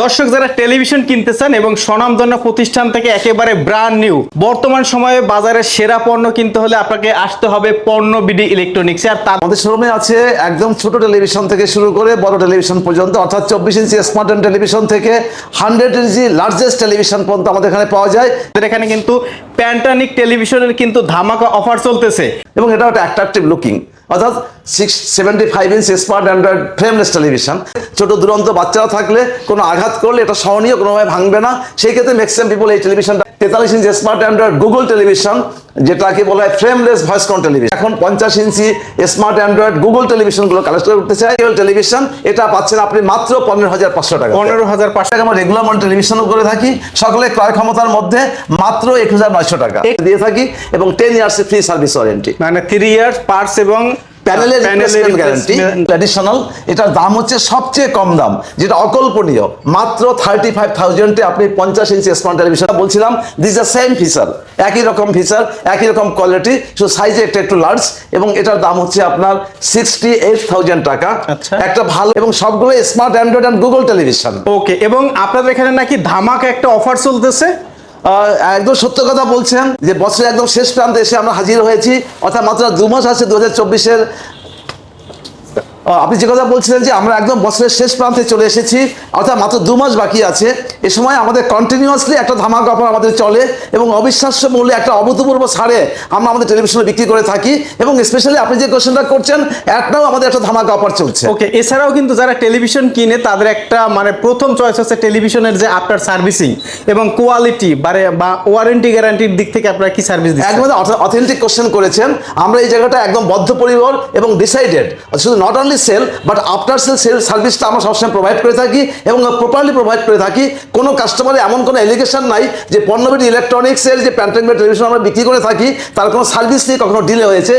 দর্শক যারা টেলিভিশন কিনতে চান এবং স্বনামধন্য প্রতিষ্ঠান থেকে একেবারে ব্র্যান্ড নিউ বর্তমান সময়ে বাজারে সেরা পণ্য কিনতে হলে আপনাকে আসতে হবে পণ্য বিডি ইলেকট্রনিক্স আর তার আমাদের শোরুমে আছে একদম ছোট টেলিভিশন থেকে শুরু করে বড় টেলিভিশন পর্যন্ত অর্থাৎ চব্বিশ ইঞ্চি স্মার্ট টেলিভিশন থেকে হান্ড্রেড ইঞ্চি লার্জেস্ট টেলিভিশন পর্যন্ত আমাদের এখানে পাওয়া যায়। এখানে কিন্তু প্যান্টানিক টেলিভিশনের কিন্তু ধামাকা অফার চলতেছে। এবং এটা একটা অ্যাট্রাকটিভ লুকিং অর্থাৎ six seventy five inch smart Android frameless television ছোট দুরন্ত বাচ্চারা থাকলে কোনো আঘাত করলে এটা সহনীয়, কোনোভাবে ভাঙবে না। সেই ক্ষেত্রে ম্যাক্সিমাম পিপল এই টেলিভিশনটা তেতাল্লিশ inch smart Android Google television যেটাকে বলা হয় ফ্রেমলেস ভয়েস কন টেলিভিশন এখন পঞ্চাশ ইঞ্চি স্মার্ট অ্যান্ড্রয়েড গুগল টেলিভিশনগুলো কালেক্ট করে উঠতে চাই টেলিভিশন এটা পাচ্ছেন আপনি মাত্র পনেরো হাজার পাঁচশো টাকা। পনেরো হাজার পাঁচশো টাকা আমরা রেগুলার মডেল টেলিভিশনও করে থাকি। সকলে ক্রয় ক্ষমতার মধ্যে মাত্র এক হাজার নয়শো টাকা। দিয়ে থাকি এবং ten years free service warranty মানে থ্রি ইয়ার্স পার্টস এবং প্যানেলের রিপ্লেসমেন্ট গ্যারান্টি ট্র্যাডিশনাল এটার দাম হচ্ছে সবচেয়ে কম দাম যেটা অকল্পনীয়। মাত্র থার্টি ফাইভ থাউজেন্ডে আপনি পঞ্চাশ ইঞ্চি স্মার্ট টেলিভিশন বলছিলাম দিস দ্য সেম ফিচার একই রকম ফিচার একই রকম কোয়ালিটি শুধু সাইজে একটা একটু লার্জ এবং এটার দাম হচ্ছে আপনার সিক্সটি এইট থাউজেন্ড টাকা। আচ্ছা। একটা ভালো এবং সবগুলো smart Android and Google television okay এবং আপনাদের এখানে নাকি ধামাকা একটা অফার চলতেছে। একদম সত্য কথা বলছেন যে বছরের একদম শেষ প্রান্তে এসে আমরা হাজির হয়েছি। অর্থাৎ মাত্র দু মাস আছে দু হাজার চব্বিশের আপনি যে কথা বলছিলেন যে আমরা একদম বছরের শেষ প্রান্তে চলে এসেছি অর্থাৎ মাত্র দু মাস বাকি আছে এ সময় আমাদের কন্টিনিউয়াসলি একটা ধামাকা অফার আমাদের চলে এবং অবিশ্বাস্য মূল্যে একটা অভূতপূর্ব ছাড়ে আমরা আমাদের টেলিভিশনে বিক্রি করে থাকি এবং স্পেশালি আপনি যে কোশ্চেনটা করছেন একটাও আমাদের একটা ধামাকা অফার চলছে। ওকে এছাড়াও কিন্তু যারা টেলিভিশন কিনে তাদের একটা মানে প্রথম চয়েস হচ্ছে টেলিভিশনের যে আফটার সার্ভিসিং এবং কোয়ালিটি বা ওয়ারেন্টি গ্যারান্টির দিক থেকে আপনারা কি সার্ভিস দিচ্ছেন? একদম অথেন্টিক কোশ্চেন করেছেন। আমরা এই জায়গাটা একদম বদ্ধপরিবর এবং ডিসাইডেড শুধু not only sale but after sale sale সার্ভিসটা আমরা সবসময় প্রোভাইড করে থাকি এবং প্রপারলি প্রোভাইড করে থাকি। কোনো কাস্টমারের এমন কোনো এলিগেশন নাই যে পণ্যবিধি ইলেকট্রনিক্সের যে প্যান্টেন টেলিভিশন আমরা বিক্রি করে থাকি, তার কোনো সার্ভিস নিয়ে কখনো ডিলে হয়েছে।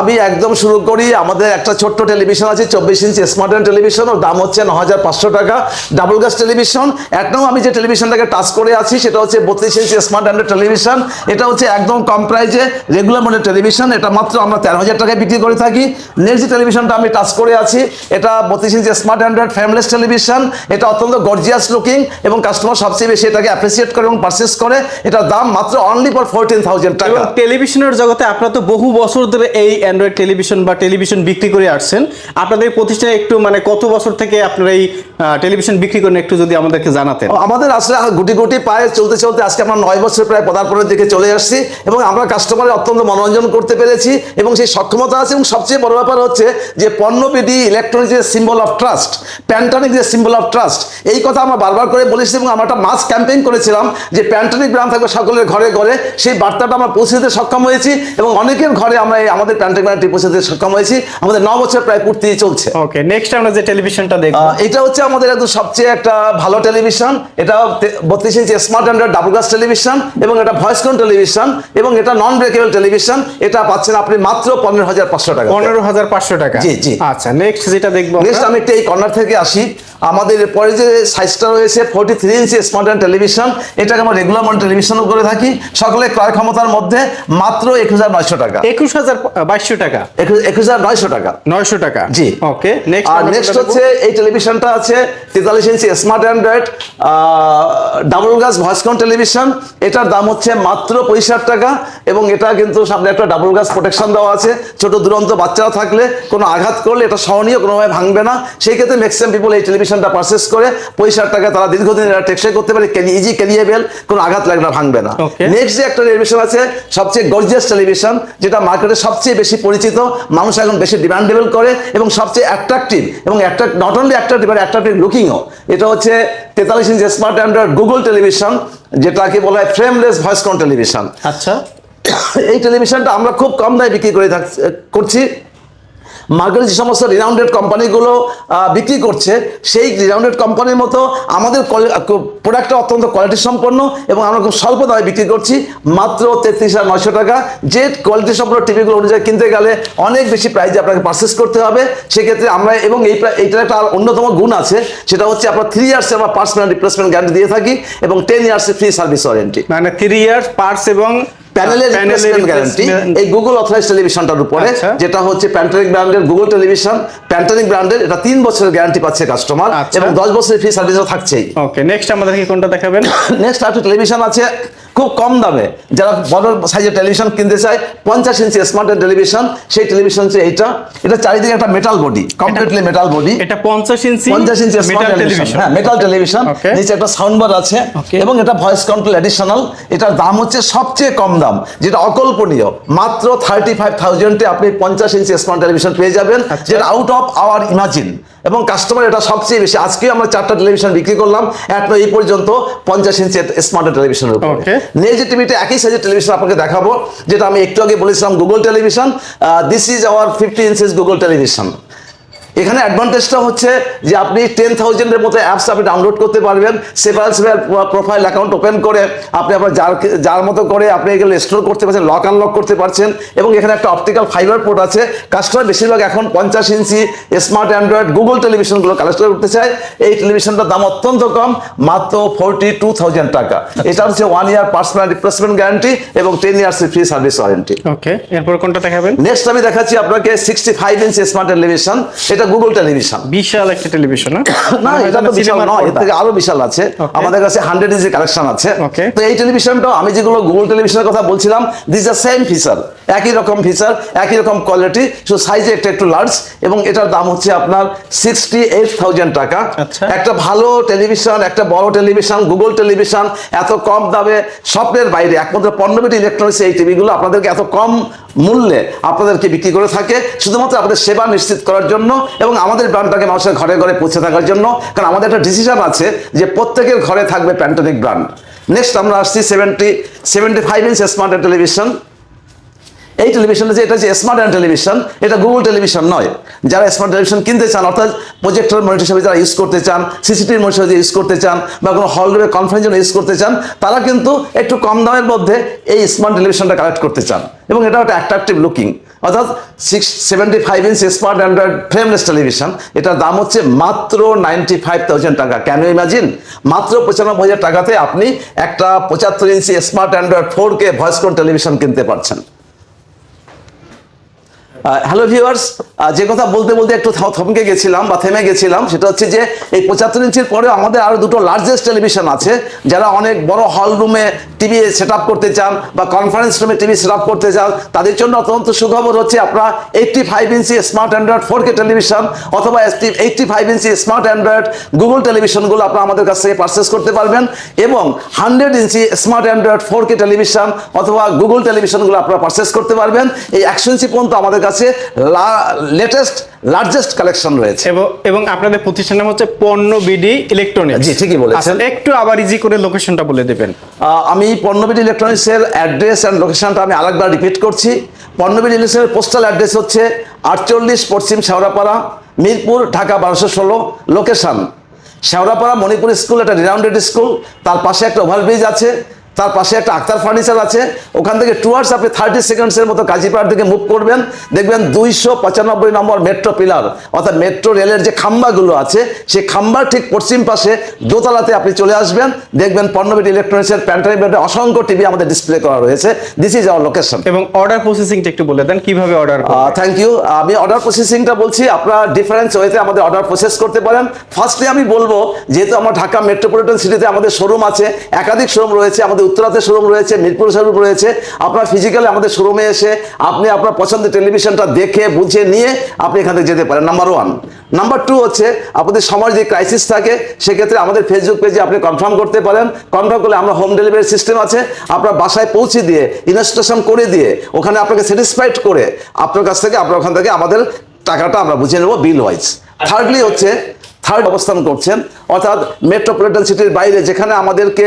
আমি একদম শুরু করি, আমাদের একটা ছোট্ট টেলিভিশন আছে, চব্বিশ ইঞ্চি স্মার্ট টেলিভিশন ওর দাম হচ্ছে ন হাজার পাঁচশো টাকা। ডাবল গ্লাস টেলিভিশন একদম আমি যে টেলিভিশনটাকে টাচ করে আছি, সেটা হচ্ছে বত্রিশ ইঞ্চি স্মার্ট অ্যান্ড্রয়েড টেলিভিশন এটা হচ্ছে একদম কম প্রাইজে রেগুলার মডেল টেলিভিশন এটা মাত্র আমরা তেরো হাজার টাকায় বিক্রি করে থাকি। নেক্সট যে টেলিভিশনটা আমি টাচ করে আছি। এটা বত্রিশ inch smart Android frameless television এটা অত্যন্ত গর্জিয়াস লুকিং এবং কাস্টমার সবচেয়ে বেশি এটাকে অ্যাপ্রিসিয়েট করে এবং পারচেস করে। এটার দাম মাত্র অনলি ফর ফোরটিন থাউজেন্ড টাকা। টেলিভিশনের জগতে আপনারা তো বহু বছর ধরে এই অ্যান্ড্রয়েড টেলিভিশন বা টেলিভিশন বিক্রি করে আসছেন। আপনাদের প্রতিষ্ঠানে একটু মানে কত বছর থেকে আপনারা এই টেলিভিশন বিক্রি করেন একটু যদি আমাদেরকে জানাতেন? আমাদের আসলে গুটি গুটি পায়ে চলতে চলতে আজকে আমরা নয় বছর প্রায় পদার্পণের দিকে চলে আসছি এবং আমরা কাস্টমারের অত্যন্ত মনোরঞ্জন করতে পেরেছি এবং সেই সক্ষমতা আছে এবং সবচেয়ে বড় ব্যাপার হচ্ছে যে পণ্যবিধি ইলেকট্রনিক যে সিম্বল অফ ট্রাস্ট প্যান্টানিক যে সিম্বল অফ ট্রাস্ট এই কথা আমরা বারবার করে বলেছি এবং আমরা একটা মাস ক্যাম্পেইন করেছিলাম যে প্যান্টানিক ব্র্যান্ড থাকবে সকলের ঘরে ঘরে সেই বার্তাটা আমরা পৌঁছে দিতে সক্ষম হয়েছি এবং অনেকের ঘরে আমরা আমাদের প্যান্টানিক ব্র্যান্ডটি পৌঁছে দিতে সক্ষম হয়েছি। আমাদের ন বছর প্রায় পূর্তি চলছে। ওকে নেক্সট আমরা যে টেলিভিশনটা দেখব। এটা হচ্ছে আমাদের একদম সবচেয়ে একটা ভালো টেলিভিশন এটা বত্রিশ inch smart Android double glass television এবং এটা ভয়েস কোন টেলিভিশন এবং এটা নন ব্রেকেবল টেলিভিশন এটা পাচ্ছেন আপনি মাত্র পনেরো হাজার পাঁচশো টাকা। পনেরো হাজার পাঁচশো টাকা। জি, জি। আচ্ছা নেক্সট যেটা দেখব নেক্সট আমি এই কর্নার থেকে আসি। আমাদের পরে যে সাইজটা রয়েছে forty three inch smart television এটাকে আমরা রেগুলার মডেল টেলিভিশনও করে থাকি। সকলে ক্রয় ক্ষমতার মধ্যে মাত্র এক হাজার নয়শো টাকা। একুশ হাজার বাইশশো টাকা? এক হাজার নয়শো টাকা। নয়শো টাকা? জি। ওকে আর নেক্সট হচ্ছে এই টেলিভিশনটা আছে তেতাল্লিশ inch smart Android double glass voice count television এটার দাম হচ্ছে মাত্র পঁয়ষট্টি টাকা এবং এটা কিন্তু সামনে একটা ডাবল গ্লাস প্রোটেকশন দেওয়া আছে। ছোট দুরন্ত বাচ্চারা থাকলে কোনো আঘাত করলে এটা সহনীয় কোনোভাবে ভাঙবে না। সেই ক্ষেত্রে ম্যাক্সিমাম পিপল এই টেলিভিশনটা পারচেস করে পঁয়ষট্টি টাকা তারা দীর্ঘদিন এটা টেকসই করতে পারে ইজি ক্যারিয়েবেল কোনো আঘাত লাগবে না ভাঙবে না। নেক্সট যে একটা টেলিভিশন আছে সবচেয়ে গর্জিয়াস টেলিভিশন যেটা মার্কেটে সবচেয়ে বেশি পরিচিত মানুষ এখন বেশি ডিমান্ডেবল করে এবং সবচেয়ে অ্যাট্রাকটিভ এবং attract not only attractive attractive লুকিংও এটা হচ্ছে তেতাল্লিশ inch smart Android Google television যেটাকে বলা হয় ফ্রেমলেস ভয়েস কোন টেলিভিশন আচ্ছা। এই টেলিভিশনটা আমরা খুব কম দামে বিক্রি করে থাক- করছি। মার্কেটে যে সমস্ত রিনাউন্ডেড কোম্পানিগুলো বিক্রি করছে, সেই রিনাউন্ডেড কোম্পানির মতো আমাদের প্রোডাক্টটা অত্যন্ত কোয়ালিটি সম্পন্ন এবং আমরা খুব স্বল্প দামে বিক্রি করছি, মাত্র তেত্রিশ হাজার নয়শো টাকা। যে কোয়ালিটি সম্পন্ন টিভিগুলো অনুযায়ী কিনতে গেলে অনেক বেশি প্রাইজে আপনাকে পারচেস করতে হবে। সেক্ষেত্রে আমরা এবং এই এইটার একটা অন্যতম গুণ আছে, সেটা হচ্ছে আপনার থ্রি ইয়ার্সে আমরা পার্সোনাল রিপ্লেসমেন্ট গ্যারান্টি দিয়ে থাকি এবং টেন ইয়ার্সে ফ্রি সার্ভিস ওয়ারেন্টি মানে থ্রি ইয়ার্স পার্টস এবং প্যানেলের রিপ্লেসমেন্ট গ্যারান্টি এই গুগল অথরাইজ টেলিভিশনটার উপরে। যেটা হচ্ছে প্যান্টানিক ব্র্যান্ডের গুগল টেলিভিশন প্যান্টানিক ব্র্যান্ডের এটা তিন বছরের গ্যারান্টি পাচ্ছে কাস্টমার আচ্ছা। এবং দশ বছরের ফ্রি সার্ভিসও থাকছেই ওকে নেক্সট আমাদেরকে কোনটা দেখাবেন নেক্সট একটা টেলিভিশন আছে খুব কম দামে। যারা বড় সাইজের টেলিভিশন কিনতে চায় পঞ্চাশ ইঞ্চি স্মার্ট টেলিভিশন সেই টেলিভিশন হচ্ছে এইটা। এটা চারিদিকে একটা metal body completely metal body এটা পঞ্চাশ ইঞ্চি পঞ্চাশ inch metal smart television television হ্যাঁ মেটাল টেলিভিশন নিচে একটা সাউন্ড বার আছে এবং এটা ভয়েস কন্ট্রোল অ্যাডিশনাল এটার দাম হচ্ছে সবচেয়ে কম দাম যেটা অকল্পনীয়। মাত্র থার্টি ফাইভ থাউজেন্ডে আপনি পঞ্চাশ ইঞ্চি স্মার্ট টেলিভিশন পেয়ে যাবেন আচ্ছা। যেটা আউট অফ আওয়ার ইমাজিন এবং কাস্টমার এটা সবচেয়ে বেশি। আজকে আমরা চারটা টেলিভিশন বিক্রি করলাম। এখনও এই পর্যন্ত পঞ্চাশ ইঞ্চি স্মার্ট টেলিভিশনের উপর. নেক্সট যে টিভিতে একই সাইজের টেলিভিশন আপনাকে দেখাবো যেটা আমি একটু আগে বলেছিলাম Google television this is our fifty inches Google television এখানে অ্যাডভান্টেজটা হচ্ছে যে আপনি টেন থাউজেন্ডের মতো অ্যাপস আপনি ডাউনলোড করতে পারবেন। Separate separate profile account open করে আপনি আপনার যার যার মতো করে আপনি এগুলো স্টোর করতে পারছেন লক আনলক করতে পারছেন এবং এখানে একটা অপটিক্যাল ফাইবার পোর্ট আছে। কাস্টমার বেশিরভাগ এখন পঞ্চাশ ইঞ্চি স্মার্ট অ্যান্ড্রয়েড গুগল টেলিভিশনগুলো কালেক্ট করতে চায়। এই টেলিভিশনটার দাম অত্যন্ত কম মাত্র ফোরটি টু থাউজেন্ড টাকা। এটা হচ্ছে one year personal replacement guarantee এবং ten years free service warranty okay এরপর কোনটা দেখাবেন? নেক্সট আমি দেখাচ্ছি আপনাকে sixty five inch smart television এটা গুগল টেলিভিশন বিশাল একটা টেলিভিশন না? এটা তো বিশাল নয় এর থেকে আরও বিশাল আছে। আমাদের কাছে হান্ড্রেড ইঞ্চি কালেকশন আছে। তো এই টেলিভিশনটাও আমি যেগুলো গুগল টেলিভিশনের কথা বলছিলাম দিস আর সেম ফিচার একই রকম ফিচার একই রকম কোয়ালিটি শুধু সাইজে একটা একটু লার্জ এবং এটার দাম হচ্ছে আপনার সিক্সটি এইট থাউজেন্ড টাকা। আচ্ছা। একটা ভালো টেলিভিশন একটা বড় টেলিভিশন গুগল টেলিভিশন এত কম দামে স্বপ্নের বাইরে একমাত্র পণ্যবিটি ইলেকট্রনিক্স এই টিভিগুলো আপনাদেরকে এত কম মূল্যে আপনাদেরকে বিক্রি করে থাকে, শুধুমাত্র আপনাদের সেবা নিশ্চিত করার জন্য এবং আমাদের ব্র্যান্ডটাকে মানুষের ঘরে ঘরে পৌঁছে থাকার জন্য। কারণ আমাদের একটা ডিসিশন আছে যে প্রত্যেকের ঘরে থাকবে প্যান্টনিক ব্র্যান্ড নেক্সট আমরা আসছি seventy seventy five inch smart television এই টেলিভিশনে যে এটা যে স্মার্ট অ্যান্ড টেলিভিশন এটা গুগল টেলিভিশন নয়। যারা স্মার্ট টেলিভিশন কিনতে চান, অর্থাৎ প্রজেক্টর মনিটর হিসেবে যারা ইউজ করতে চান সিসিটিভি মনিটর হিসেবে ইউজ করতে চান, বা কোনো হল রুমে কনফারেন্স ইউজ করতে চান, তারা কিন্তু একটু কম দামের মধ্যে এই স্মার্ট টেলিভিশনটা কালেক্ট করতে চান। এবং এটা একটা অ্যাট্রাকটিভ লুকিং অর্থাৎ six seventy five inch smart Android frameless television এটার দাম হচ্ছে মাত্র নাইনটি ফাইভ থাউজেন্ড টাকা ইউ ইমাজিন মাত্র পঁচানব্বই হাজার টাকাতে আপনি একটা পঁচাত্তর inch smart Android four K voice con television কিনতে পারছেন। হ্যালো ভিউয়ার্স যে কথা বলতে বলতে একটু থমকে গেছিলাম বা থেমে গেছিলাম, সেটা হচ্ছে যে এই পঁচাত্তর ইঞ্চির পরে আমাদের আরও দুটো লার্জেস্ট টেলিভিশন আছে, যারা অনেক বড় হল রুমে টিভি সেট করতে চান বা কনফারেন্স রুমে টিভি সেট করতে চান, তাদের জন্য অত্যন্ত সুখবর হচ্ছে আপনারা eighty five inch smart Android four K television অথবা eighty five inch smart Android Google টেলিভিশনগুলো আপনারা আমাদের কাছ থেকে পারচেস করতে পারবেন এবং hundred inch smart Android four K television অথবা গুগল টেলিভিশনগুলো আপনারা পারচেস করতে পারবেন। এই একশো ইঞ্চি পর্যন্ত আমাদের কাছে লেটেস্ট লার্জেস্ট কালেকশন রয়েছে। এবং আপনাদের প্রতিষ্ঠানের নাম হচ্ছে পণ্য বিডি ইলেকট্রনিক্স। জি, ঠিকই বলেছেন। একটু আবার ইজি করে লোকেশনটা বলে দেবেন। আমি পণ্যবিধি ইলেকট্রনিক্সের অ্যাড্রেস অ্যান্ড লোকেশনটা আমি আরেকবার রিপিট করছি। পণ্যবিধি ইলেকট্রনিক্সের পোস্টাল অ্যাড্রেস হচ্ছে আটচল্লিশ পশ্চিম শেওড়াপাড়া মিরপুর ঢাকা বারোশো ষোলো লোকেশন শেওড়াপাড়া মণিপুর স্কুল একটা রিরাউন্ডেড স্কুল তার পাশে একটা ওভারব্রিজ আছে। তার পাশে একটা আক্তার ফার্নিচার আছে। ওখান থেকে টুয়ার্ডস আপনি থার্টি সেকেন্ডসের মতো কাজীপাড় থেকে মুভ করবেন। দেখবেন দুইশো পঁচানব্বই নম্বর মেট্রো পিলার অর্থাৎ মেট্রো রেলের যে খাম্বাগুলো আছে সেই খাম্বার ঠিক পশ্চিম পাশে দোতলাতে আপনি চলে আসবেন। দেখবেন পণ্যবিট ইলেকট্রনিক্সের প্যান্টারি অসংখ্য টিভি আমাদের ডিসপ্লে করা রয়েছে। দিস ইজ আওয়ার লোকেশন এবং অর্ডার প্রসেসিংটা একটু বলে দেন কীভাবে অর্ডার থ্যাংক ইউ আমি অর্ডার প্রসেসিংটা বলছি আপনারা ডিফারেন্স ওয়েতে আমাদের অর্ডার প্রসেস করতে পারেন। ফার্স্টলি আমি বলব যেহেতু আমার ঢাকা মেট্রোপলিটন সিটিতে আমাদের শোরুম আছে একাধিক শোরুম রয়েছে আমাদের উত্তরাতে শোরুম রয়েছে, মিরপুর শোরুম রয়েছে। আপনার ফিজিক্যালি আমাদের শোরুমে এসে আপনি আপনার পছন্দের টেলিভিশনটা দেখে, বুঝে নিয়ে আপনি এখান থেকে যেতে পারেন। নাম্বার ওয়ান নাম্বার টু হচ্ছে আপনাদের সময় যে ক্রাইসিস থাকে, সেক্ষেত্রে আমাদের ফেসবুক পেজে আপনি কনফার্ম করতে পারেন। কনফার্ম করলে আমরা হোম ডেলিভারি সিস্টেম আছে। আপনার বাসায় পৌঁছে দিয়ে ইনস্টলেশন করে দিয়ে, ওখানে আপনাকে স্যাটিসফাইড করে আপনার কাছ থেকে, আপনার ওখান থেকে আমাদের টাকাটা আমরা বুঝে নেব বিল ওয়াইজ থার্ডলি হচ্ছে থার্ড অবস্থান করছেন। অর্থাৎ মেট্রোপলিটন সিটির বাইরে যেখানে আমাদেরকে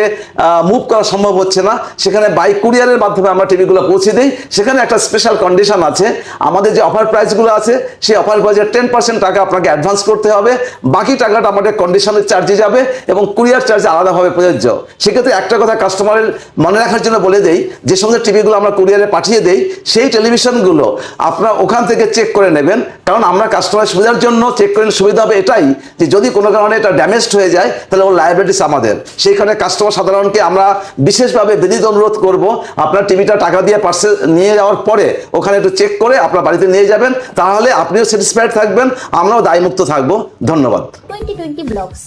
মুভ করা সম্ভব হচ্ছে না, সেখানে বাইক কুরিয়ারের মাধ্যমে আমরা টিভিগুলো পৌঁছে দিই। সেখানে একটা স্পেশাল কন্ডিশন আছে, আমাদের যে অফার প্রাইসগুলো আছে, সেই অফার প্রাইসের টেন পার্সেন্ট টাকা আপনাকে অ্যাডভান্স করতে হবে। বাকি টাকাটা আমাদের কন্ডিশনের চার্জে যাবে এবং কুরিয়ার চার্জ আলাদাভাবে প্রযোজ্য। সেক্ষেত্রে একটা কথা কাস্টমারের মনে রাখার জন্য বলে দেই, যে সমস্ত টিভিগুলো আমরা কুরিয়ারে পাঠিয়ে দেই, সেই টেলিভিশনগুলো আপনারা ওখান থেকে চেক করে নেবেন। কারণ আমরা কাস্টমার সুবিধার জন্য চেক করে সুবিধা হবে এটাই যদি কোনো কারণে এটা ড্যামেজড হয়ে যায়, তাহলে ওর লাইব্রেটিস আমাদের। সেইখানে কাস্টমার সাধারণকে আমরা বিশেষভাবে বিনীত অনুরোধ করব, আপনার টিভিটা টাকা দিয়ে পার্সেল নিয়ে যাওয়ার পরে ওখানে একটু চেক করে আপনার বাড়িতে নিয়ে যাবেন, তাহলে আপনিও স্যাটিসফাইড থাকবেন, আমরাও দায়মুক্ত থাকব। ধন্যবাদ। Twenty twenty blogs